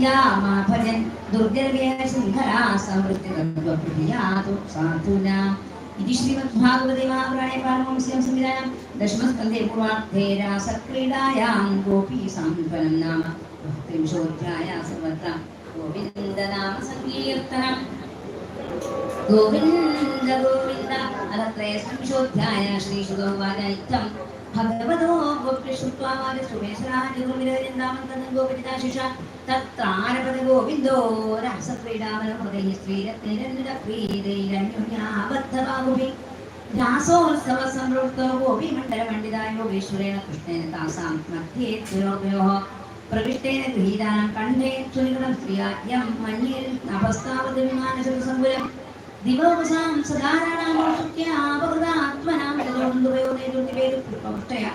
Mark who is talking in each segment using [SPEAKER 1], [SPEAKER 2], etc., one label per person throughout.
[SPEAKER 1] या मा भजन दुर्गर्भे शृङ्खला समृद्धितत्त्वप्रियातु इति श्रीमद्भागवते महापुराणे पारमंस्यं संविधानं दशमस्कन्धे पूर्वार्धे रासक्रीडायां गोपी सान्त्वनं नाम त्रिंशोऽध्याय सर्वत्र गोविन्दनाम सङ्कीर्तनम् गोविन्द गोविन्द अलत्रयस्त्रिंशोऽध्याय श्रीशुगोवाच इत्थं ഭഗവതോ ഗോപിഷുത്വാമാരെ സുമേശ്വരാജുവിരവരിന്താമന്തം ഗോപിതാശിഷ തത്രാരപദ ഗോവിന്ദോ രാസക്രീഡാമന ഹൃദയ ശ്രീരത്നൈരന്ദപ്രീതൈരന്യോന്യാബദ്ധബാഹുഭി രാസോത്സവ സംവൃത്തോ ഗോപീമണ്ഡലമണ്ഡിതായ ഗോപീശ്വരേണ കൃഷ്ണേന താസാം മധ്യേ ദ്വയോർഭയോ പ്രവിഷ്ടേന ഗൃഹീതാനം കണ്ഠേ ചുനികളം സ്ത്രീയാദ്യം മഞ്ഞിൽ അപസ്താവത് വിമാനശത സങ്കുലം ദിവോപസാം സധാരണ कृपवृष्टया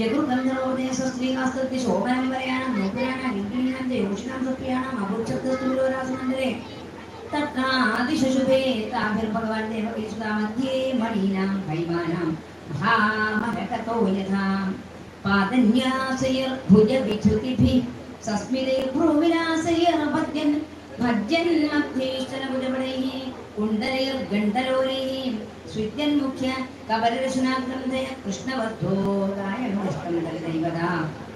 [SPEAKER 1] जगुर्गन्धर्वोदय स्वस्त्रीकास्तस्य शोभनविपर्याणां नूपुराणां किङ्किणीनां च योषिणां सत्रियाणां अभोक्षत्तस्तुमिलोरासमन्दरे तत्नादिशुशुभे ताभिर्भगवान् देवकेशुता मध्ये मणीनां वैमानां भामहकतो यथा पादन्यासयर्भुजविधृतिभिः सस्मिते भ्रूविलासयर्भजन् भजन् मध्येश्वरभुजपटैः कुण्डलैर्गण्डलोरैः ഗായനോഷ്ടം ദലിതൈവതാ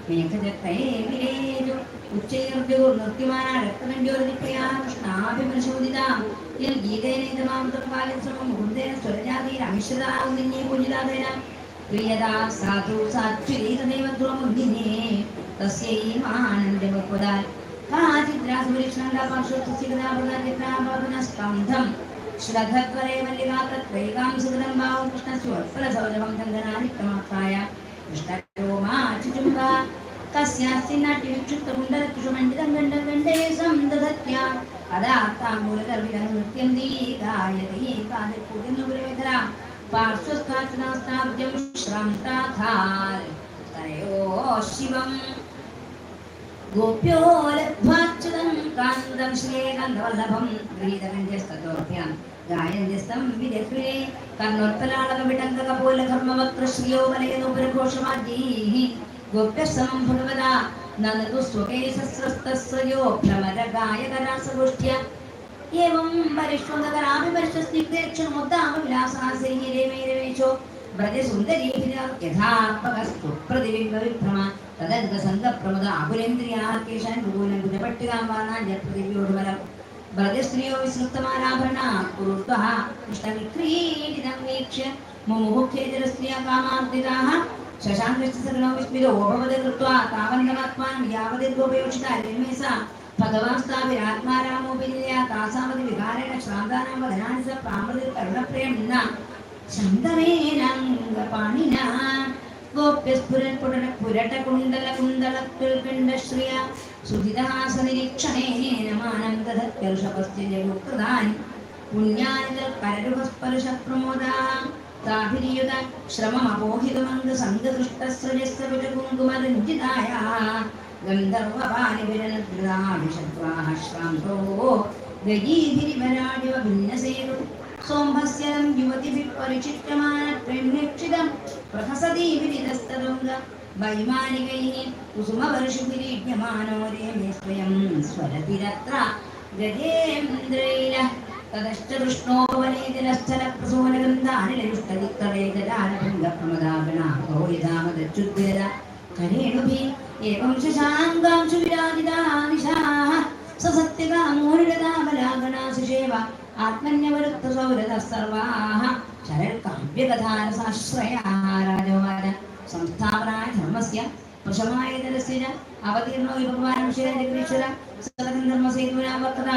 [SPEAKER 1] മേഘചക്രേ വിരേജു ഉച്ചൈർജുർ നിർത്തിമാനാ രക്തകണ്ഠ്യോരതിപ്രിയാ കൃഷ്ണാഭിമർശോദിത യൽ ഗീതേനേതമാമൃതപാലൻ സമം മുകുന്ദേന സ്വരജാതീരമിശ്രതാവുന്നിന്യേ പൂജിതാതേന പ്രിയതാ സാധു സാത്വിരീതദേവ ധ്രുവമുദ്ധിനേ തസ്യൈ ആനന്ദമുപദാൽ श्रद्धत्वरे मल्लिकात्रत्वैकां सुगुणं भावं कृष्णस्वत्फलसौरभं चन्दनादिप्रमाप्ताय कृष्णरोमाचुचुम्बा कस्यास्ति नाट्यविक्षुप्तकुण्डलकुशमण्डितं गण्डं गण्डे सन्दधत्या कदा ताम्बूलगर्भिणं नृत्यं दीगायति पादपूर्तिं नुपुरवेधरा पार्श्वस्थाचनास्ताब्जं श्रान्ताधार तयो शिवम्। ഗോപ്യോലധ്വാച്യുതം കാന്തം ശ്രീകാന്തവല്ലഭം ഗീതമന്യസ്തോർഭ്യാം ഗായന്യസ്തം വിദഗ്ധേ കർണോത്പലാളകവിടങ്കകപോലകർമ്മവക്ത ശ്രിയോ വലയനുപുരഘോഷമാജീ ഗോപ്യസമം ഭഗവത നനതു സ്വകേശസ്രസ്തസ്വയോ ഭ്രമരഗായകരാസഗോഷ്ഠ്യ. ഏവം പരിഷ്വന്തകരാഭിപരിഷ്വസ്നിഗ്ധേക്ഷമുദ്ദാമവിലാസാസൈരേമേരമേശോ വ്രജസുന്ദരീഭിരാ യഥാത്മകസ്തു പ്രതിബിംബവിഭ്രമ തദന്തസന്തപ്രമദ അപുരേന്ദ്രിയാർക്കേഷാൻ ഭൂനം പുനപട്ടികാമ്പാനാൻ ജപൃഥിവ്യോടുമലം ഭ്രജസ്ത്രീയോ വിസ്മൃത്തമാരാഭരണാത്പുരുത്വഃ ഇഷ്ടവിക്രീഡിതം വീക്ഷ്യ മുമുഖ്യേതരസ്ത്രീയ കാമാർദ്ദിതാഃ ശശാങ്കശ്ച സകലോ വിസ്മിതോപവത് കൃത്വാ. താവന്തമാത്മാനം യാവതിർഗോപയോക്ഷിത അലിമേസ ഭഗവാൻസ്ഥാപിരാത്മാരാമോപിനിയ താസാമതി വികാരേണ ശ്രാന്താനാം വദനാനി സ പ്രാമൃതിർ കരുണപ്രിയം നിന്ന. ശന്തമേനംഗ പാണിന. ഗോപ്യസ്ഫുരൻ പുടന പുരട കുണ്ടല കുണ്ടലത്തുൽ പിണ്ഡശ്രിയ സുധിതഹാസ നിരീക്ഷണേന മാനം ദധത്യർഷപസ്യ ജഗുകൃതാനി പുണ്യാനിതൽ പരരുപസ്പരുഷ പ്രമോദാ താഭിരിയുത ശ്രമമപോഹിതമംഗ സംഗദൃഷ്ടസ്രജസ്സവിട കുങ്കുമരഞ്ജിതായ ഗന്ധർവപാലിവിരലദ്രാഭിഷദ്വാഹ ശ്രാന്തോ ഗജീഭിരിവരാടിവ ഭിന്നസേതു. సోంభస్యలం యువతిభి పరిచిత్రమాణ ప్రేమ్యక్షితం ప్రహసతి విదితస్తరంగా వైమానికైః కుసుమవర్షిభిరీడ్యమానో రేమే స్వయం స్వరతిరత్ర గజేంద్రైలः ततश्चतुष्णोपनेदिनश्चलप्रसूनगन्धानिलयुष्टदिक्तवेगदानभङ्गप्रमदागणाभोयदामदच्युद्वेद करेणुभिः एवं शशाङ्गांशुविराजिता निशाः स सत्यकामोनिरदामलागणाशिषेव സസത്യകാമോരുടതാബലാഗണാസുഷേവ ആത്മന്യവരുത്തസൗരതഃ സർവാः ശരൽകാവ്യകഥാരസാശ്രയാः രാജോവാച സംസ്ഥാപനായ ധർമ്മസ്യ പ്രശമായ ച അവതീർണോ ഭഗവാൻ വിഷയജഗദീശ്വര സകലം ധർമ്മസേതുനാവർത്തത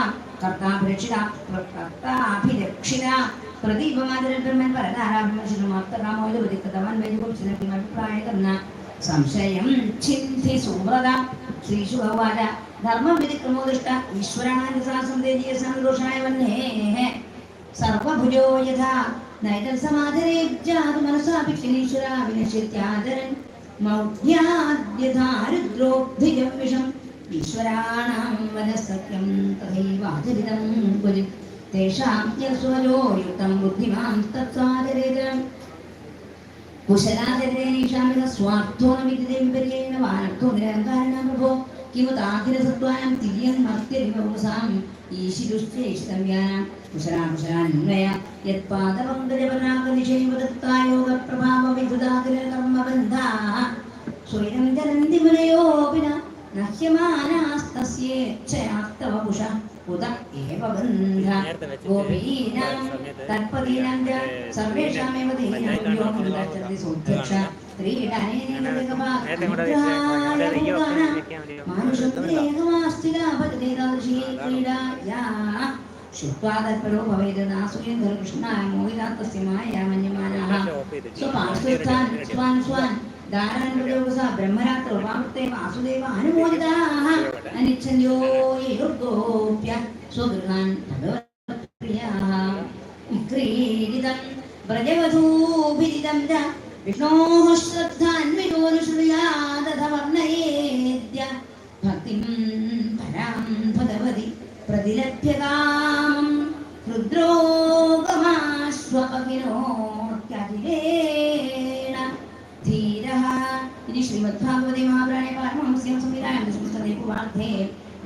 [SPEAKER 1] ധർമ്മം വിധിക്രമോദിഷ്ട ഈശ്വരാനന്ദസാസന്ദേജീയ സന്തോഷായ വന്നേ സർവഭുജോ യഥാ നൈതൽ സമാധരേജ്ജാതു മനസാഭിക്ഷണീശ്വര വിനശ്യത്യാദരൻ മൗഢ്യാദ്യധാരുദ്രോഗ്ധിജം വിഷം ഈശ്വരാണാം വനസത്യം തഥൈവാചരിതം കുലി തേഷാം യസ്വരോ യുക്തം ബുദ്ധിമാൻ തത്സാചരേതരം. കുശലാചരേണീഷാമിത സ്വാർത്ഥോ വിദിതം വിപര്യേണ വാനർത്ഥോ നിരങ്കാരണ പ്രഭോ കിമുതാഖിരസത്വാനം തിരിയം മർത്യവിഭവസാമി ഈശിരുശ്ചേഷിതവ്യാനാം കുശലാകുശലാന്വയ യത്പാദപങ്കജപരാഗനിഷേവദത്തായോഗപ്രഭാവവിദുദാഖിരകർമ്മബന്ധാ സ്വയം ജനന്തി മുനയോപിന നശ്യമാനാസ്തസ്യേച്ഛയാസ്തവപുഷ ഉദ ഏവ ബന്ധ ഗോപീനാം തത്പദീനാം സർവേഷാമേവ ദീനാം യോഗമുദാചരതി സോധ്യക്ഷ శుక్వాదర్పణో భవేద నాసూయేంద్ర కృష్ణ మోహిదాత్తస్య మాయా మన్యమానాః
[SPEAKER 2] స్వపార్శ్వస్థాన్ స్వాన్
[SPEAKER 1] స్వాన్ దారానుయోగ సా బ్రహ్మరాత్ర ఉపామృతే వాసుదేవ అనుమోదితాః అనిచ్చన్యో యోగోప్య స్వగృహాన్ భగవత్ప్రియాః క్రీడితం వ్రజవధూభిదితం विष्णोः श्रद्धान्वितोरुषयादधवर्णयेद्य भक्तिं परां भगवति प्रतिलभ्य कामं रुद्रोगमाश्व अभिनोत्यखिलेण धीरः। इति श्रीमद्भागवते महापुराणे पारमहंस्यं सुमिरायं दशमस्तदे पुवार्थे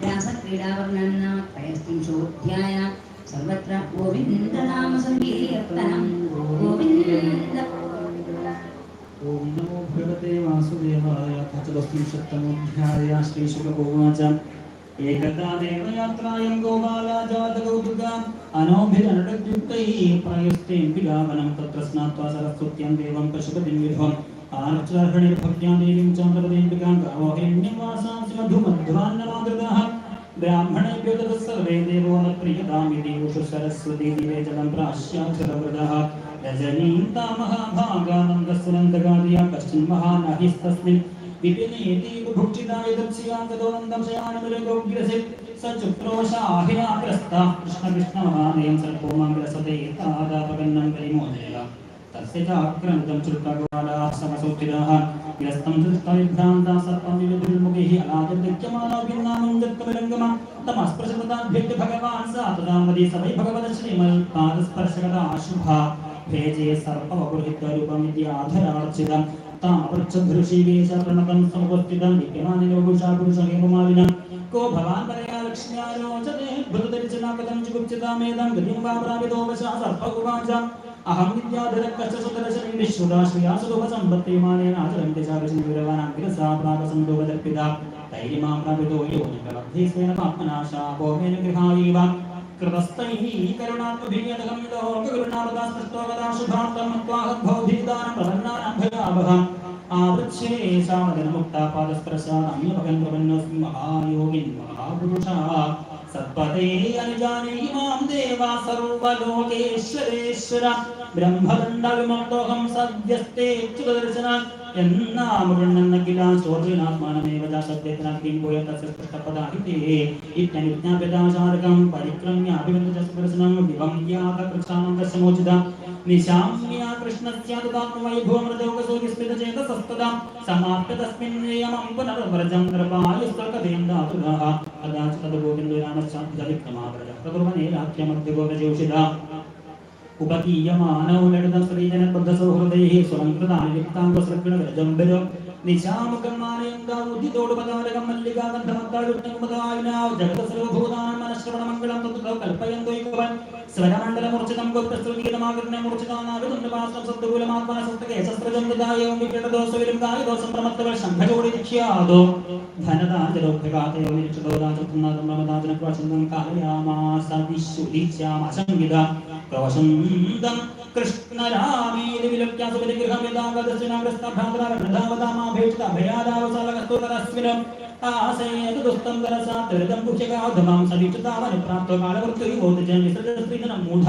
[SPEAKER 1] व्यासक्रीडावर्णन्नात्रयस्त्रिंशोऽध्याय सर्वत्र गोविन्दनाम सङ्कीर्तनं
[SPEAKER 3] गोविन्द ॐ नमो भगवते वासुदेवाय अथ चतुस्त्रिंशत्तमोऽध्याय श्रीशुकवाच एकदा देवयात्रायां गोपाला जातकौतुका अनोभिरनटद्युक्तैः प्रायुस्तेऽम्बिकावनं तत्र स्नात्वा सरस्वत्यां देवं पशुपतिं विभवम्। आर्चर्हणिर्भक्त्या देवीं चान्द्रपदेऽम्बिकां गावोहिण्यवासां मधुमध्वान्नमादृताः ब्राह्मणेभ्यो ततः सर्वे देवो न प्रियतामिति उषु सरस्वती दिवे जलं प्राश्याक्षरवृतः रजनीन्ता महाभागानन्दस्फुरन्तगादिया कश्चिन् महानहिस्तस्मिन् विपिनेति बुभुक्षिता यदप्सियाङ्गदोनन्दं शयानमिरगोग्रसित् स चुक्रोशाहिराग्रस्ता कृष्णकृष्णमहादयं सर्पोमङ्ग्रसते तादापगन्नं परिमोदय तस्य च आक्रमितं चुल्कगोडाः समसोत्थिराः गिरस्तं दृष्टविभ्रान्ता सर्पमिवदुर्मुखैः अनादृत्यमानो भिन्नामं दत्तविरङ्गम तमस्पृशताभ्यक्ति भगवान् सा तदा मदे सवै भगवत् श्रीमल्पादस्पर्शकता शुभा ഭേജയ സർപ്പമപഹൃതരൂപം ഇതി ആധരാർച്ചിതം. താമൃക്ഷധൃഷീവേശർണകം സമുപസ്ഥിതം വിദ്യമാനലോകുഷാ പുരുഷഹേമാവിനം കോ ഭവാൻ പറയാ ലക്ഷ്മ്യാലോചനേ ഭൃതരിച്ചനാകതം ചുഗുപ്ചിതാമേതം. ഗതിം വാ പ്രാപിതോ വശാ സർപ്പകുവാചം. അഹം വിദ്യാധരക്കശ്രുതരശനിശ്രുതാശ്രിയാസുഖസമ്പത്തിമാനേന ആചരന്തി ചാകശിവരവാൻ അഗ്രസാ പ്രാകസന്തോപതർപ്പിത തൈരിമാം പ്രാപിതോ യോ നിന്റെ വർദ്ധീസ്വേന പാത്മനാശാ. ഭോമേന ഗൃഹായൈവ कृतस्तैः ईकरणात्मभिज्ञतकमिदहोर्गगुरुणारदास्तत्वगदाशुभ्रान्तमत्वाहद्भवधीदानप्रसन्नानभयाभः आवृच्छे सामदनमुक्तापादस्पर्शानाम्यभगन् प्रपन्नोऽस्मि महायोगिन् महापुरुषः सत्पते मां देवा सद्यस्ते పరిక్రమ్య అభివృద్ధి దర్శనం వివంగ్యాత విభంగ్యాత సమోచిత നിശാമ്യ കൃഷ്ണസ്യാതുതാത്മവൈഭവമൃതൗകസൂര്യസ്മിതചേതസസ്തദാ സമാപ്യ തസ്മിന്നേയമം പുനർവ്രജം നൃപായുസ്തകദേന്ദാതുരാഹ അദാച തദ്ഗോവിന്ദോ രാമശ്ചാഭ്യവിക്രമാവ്രജ പ്രകുർവനേ രാജ്യമധ്യഗോപജോഷിതാ ഉപകീയമാനോ ലളിതം ശ്രീജനബദ്ധസൗഹൃദൈः സ്വലംകൃതാനി ലിപ്താംഗസൃഗ്ണജംബരം നിശാമുഖം മാനയന്താവുദ്ധിതോട് പദാരകം മല്ലികാകണ്ഠമത്താഴുഗ്നകുമതായുനാവ് ജഗതസർവഭൂതാനം മനശ്രവണമംഗളം തത്തു കൽപ്പയന്തോയ്ഭവൻ സ്വരമണ്ഡലമൂർച്ഛിതം ഗോപ്രസ്തുഗീതമാകൃണ്യമൂർച്ഛിതാനാവിതുണ്ടപാസ്ത്രം സദ്ഗുലമാത്മനസസ്തകേശസ്ത്രജന്തദായവും വികടദോഷവിലും കായദോഷം പ്രമത്തവൾ ശംഖജോടിരിക്ഷ്യാദോ ധനദാചരോഭ്യഘാതയോ നിരീക്ഷതോദാചത്തുന്നാദം മമദാചനക്വാചന്തം കാലയാമാസ വിശ്വദീശ്യാമശങ്കിത പ്രവശന്തം കൃഷ്ണരാമേതി വിലപ്യാസുപരിഗ്രഹമിതാംഗദർശനാഗ്രസ്തഭ്രാന്തരാവണധാവതാമാഭേക്ഷിത ആസേതു ദുസ്തം തരസാ ത്രിതം പുഷ്യകാധമാം സദീക്ഷിതാവനുപ്രാപ്തോ കാലവൃത്തു വിസൃജ സ്ത്രീധനം മൂഢ